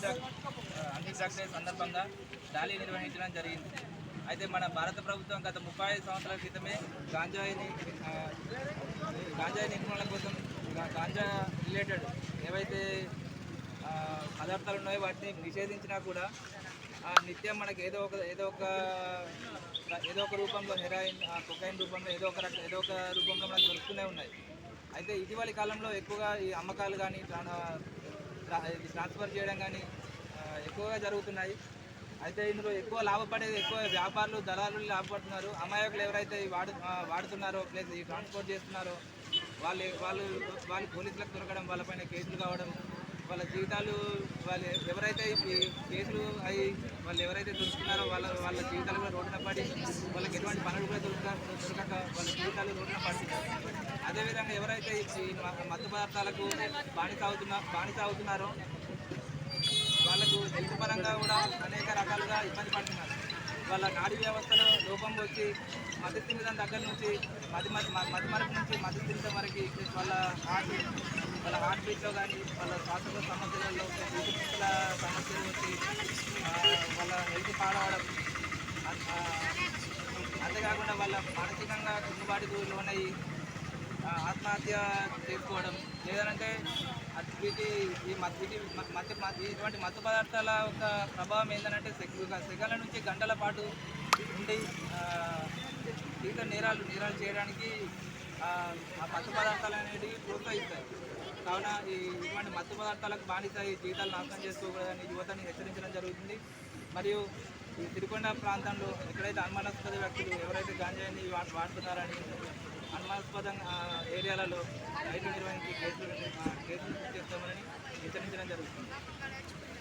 Drug day సందర్భంగా rally నిర్వహించడం జరిగింది. అయితే మన భారత ప్రభుత్వం గత ముప్పై ఐదు సంవత్సరాల క్రితమే గాంజాయిని గాంజాయి నిర్మూలన కోసం గాంజా రిలేటెడ్ ఏవైతే పదార్థాలు ఉన్నాయో వాటిని నిషేధించినా కూడా ఆ, నిత్యం మనకి ఏదో ఒక ఏదో ఒక ఏదో ఒక రూపంలో హెరాయిన్ కొకైన్ రూపంలో ఏదో ఒక ఏదో ఒక రూపంలో మనకు దొరుకుతూనే ఉన్నాయి. అయితే ఇటీవలి కాలంలో ఎక్కువగా ఈ అమ్మకాలు కానీ ట్రాన్స్ఫర్ చేయడం కానీ ఎక్కువగా జరుగుతున్నాయి. అయితే ఇందులో ఎక్కువ లాభపడేది ఎక్కువ వ్యాపారులు దళారులు లాభపడుతున్నారు. అమాయకులు ఎవరైతే వాడు వాడుతున్నారో ప్లస్ ఈ ట్రాన్స్పోర్ట్ చేస్తున్నారో వాళ్ళు వాళ్ళు వాళ్ళు పోలీసులకు దొరకడం వాళ్ళపైన కేసులు కావడం వాళ్ళ జీవితాలు వాళ్ళు ఎవరైతే ఈ కేసులు అయి వాళ్ళు ఎవరైతే దొరుకుతున్నారో వాళ్ళ వాళ్ళ జీవితాలు కూడా రోడ్డున పడి వాళ్ళకి ఎటువంటి పనులు కూడా దొరుకుతారు దొరకక వాళ్ళ జీవితాలు రోడ్డున పడుతున్నారు అదేవిధంగా ఎవరైతే ఈ మత్తు పదార్థాలకు బాణి అవుతున్నా బాణి సాగుతున్నారో వాళ్ళకు హెల్త్ పరంగా కూడా అనేక రకాలుగా ఇబ్బంది పడుతున్నారు. వాళ్ళ నాడీ వ్యవస్థలో లోపం వచ్చి మధ్య తినడం దగ్గర నుంచి మది మధ్య మతి మరపు నుంచి మధ్య వరకు వాళ్ళ హార్ట్ వాళ్ళ హార్ట్ బీట్లో కానీ వాళ్ళ శ్వాసకోశ సమస్యలలో ఊపిరితిత్తుల సమస్యలు వచ్చి వాళ్ళ హెల్త్ పాడవడం అంతేకాకుండా వాళ్ళ మానసికంగా కుంగుబాటుకు లోనయ్యి ఆత్మహత్య చేసుకోవడం లేదంటే వీటి ఈ మత్ వీటి మ- ఇటువంటి మత్తు పదార్థాల యొక్క ప్రభావం ఏంటంటే సెగల గంటల పాటు ఉండి ఆ, నేరాలు నేరాలు చేయడానికి ఆ, మత్తు పదార్థాలు అనేవి ప్రోత్సహిస్తాయి కావున ఈ ఇటువంటి మత్తు పదార్థాలకు బానిస ఈ జీవితాలు నాశనం చేసుకోకూడదని యువతని హెచ్చరించడం జరుగుతుంది. మరియు ఈ తిరుకొండ ప్రాంతంలో ఎక్కడైతే అనుమానాస్పద వ్యక్తులు ఎవరైతే గాంజాయిని వా- వాడుతున్నారని అనుమానాస్పదం ఏరియాలలో రైతు నిర్వహించి కేసులు కేసులు చేస్తామని హెచ్చరించడం జరుగుతుంది.